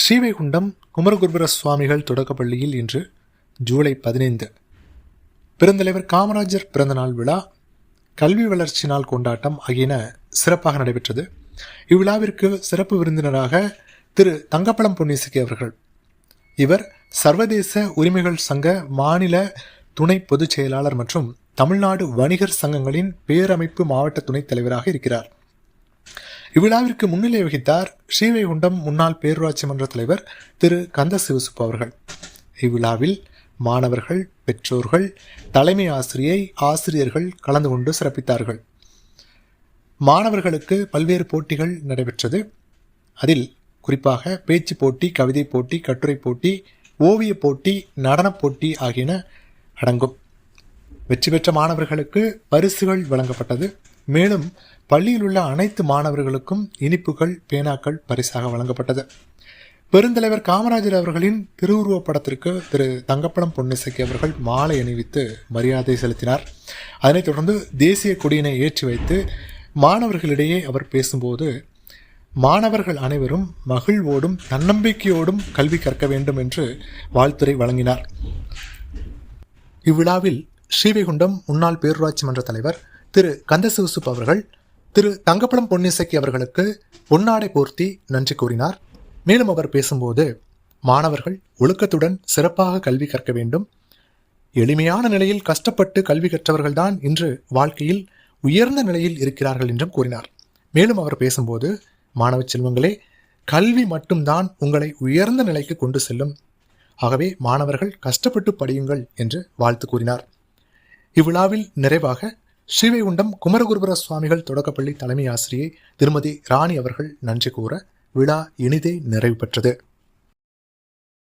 ஸ்ரீவைகுண்டம் குமரகுருபர சுவாமிகள் தொடக்கப்பள்ளியில் இன்று ஜூலை பதினைந்து. பெருந்தலைவர் காமராஜர் பிறந்தநாள் விழா கல்வி வளர்ச்சி நாள் கொண்டாட்டம் ஆகியன சிறப்பாக நடைபெற்றது. இவ்விழாவிற்கு சிறப்பு விருந்தினராக திரு தங்கப்பழம் பொன்னிசுக்கி அவர்கள். இவர் சர்வதேச உரிமைகள் சங்க மாநில துணை பொதுச் செயலாளர் மற்றும் தமிழ்நாடு வணிகர் சங்கங்களின் பேரமைப்பு மாவட்ட துணைத் தலைவராக இருக்கிறார். இவ்விழாவிற்கு முன்னிலை வகித்தார் ஸ்ரீவைகுண்டம் முன்னாள் பேரூராட்சி மன்ற தலைவர் திரு கந்த சிவசுப்பு அவர்கள். இவ்விழாவில் மாணவர்கள் பெற்றோர்கள் தலைமை ஆசிரியை ஆசிரியர்கள் கலந்து கொண்டு சிறப்பித்தார்கள். மாணவர்களுக்கு பல்வேறு போட்டிகள் நடைபெற்றது. அதில் குறிப்பாக பேச்சு போட்டி கவிதை போட்டி கட்டுரை போட்டி ஓவிய போட்டி நடனப் போட்டி ஆகியன அடங்கும். வெற்றி பெற்ற மாணவர்களுக்கு பரிசுகள் வழங்கப்பட்டது. மேலும் பள்ளியில் உள்ள அனைத்து மாணவர்களுக்கும் இனிப்புகள் பேனாக்கள் பரிசாக வழங்கப்பட்டது. பெருந்தலைவர் காமராஜர் அவர்களின் திருவுருவப் படத்திற்கு திரு தங்கப்படம் பொன்னிசக்கி அவர்கள் மாலை அணிவித்து மரியாதை செலுத்தினார். அதனைத் தொடர்ந்து தேசிய கொடியினை ஏற்றி வைத்து மாணவர்களிடையே அவர் பேசும்போது மாணவர்கள் அனைவரும் மகிழ்வோடும் தன்னம்பிக்கையோடும் கல்வி கற்க வேண்டும் என்று வாழ்த்துரை வழங்கினார். இவ்விழாவில் ஸ்ரீவைகுண்டம் முன்னாள் பேரூராட்சி மன்ற தலைவர் திரு கந்தசிவசுப் அவர்கள் திரு தங்கப்பழம் பொன்னிசக்கி அவர்களுக்கு பொன்னாடை போர்த்தி நன்றி கூறினார். மேலும் அவர் பேசும்போது மாணவர்கள் ஒழுக்கத்துடன் சிறப்பாக கல்வி கற்க வேண்டும். எளிமையான நிலையில் கஷ்டப்பட்டு கல்வி கற்றவர்கள்தான் இன்று வாழ்க்கையில் உயர்ந்த நிலையில் இருக்கிறார்கள் என்றும் கூறினார். மேலும் அவர் பேசும்போது மாணவ செல்வங்களே கல்வி மட்டும்தான் உங்களை உயர்ந்த நிலைக்கு கொண்டு செல்லும். ஆகவே மாணவர்கள் கஷ்டப்பட்டு படியுங்கள் என்று வாழ்த்து கூறினார். இவ்விழாவில் நிறைவாக ஸ்ரீவைகுண்டம் குமரகுருபுர சுவாமிகள் தொடக்கப்பள்ளி தலைமை ஆசிரியை திருமதி ராணி அவர்கள் நன்றி கூற விழா இனிதே நிறைவு பெற்றது.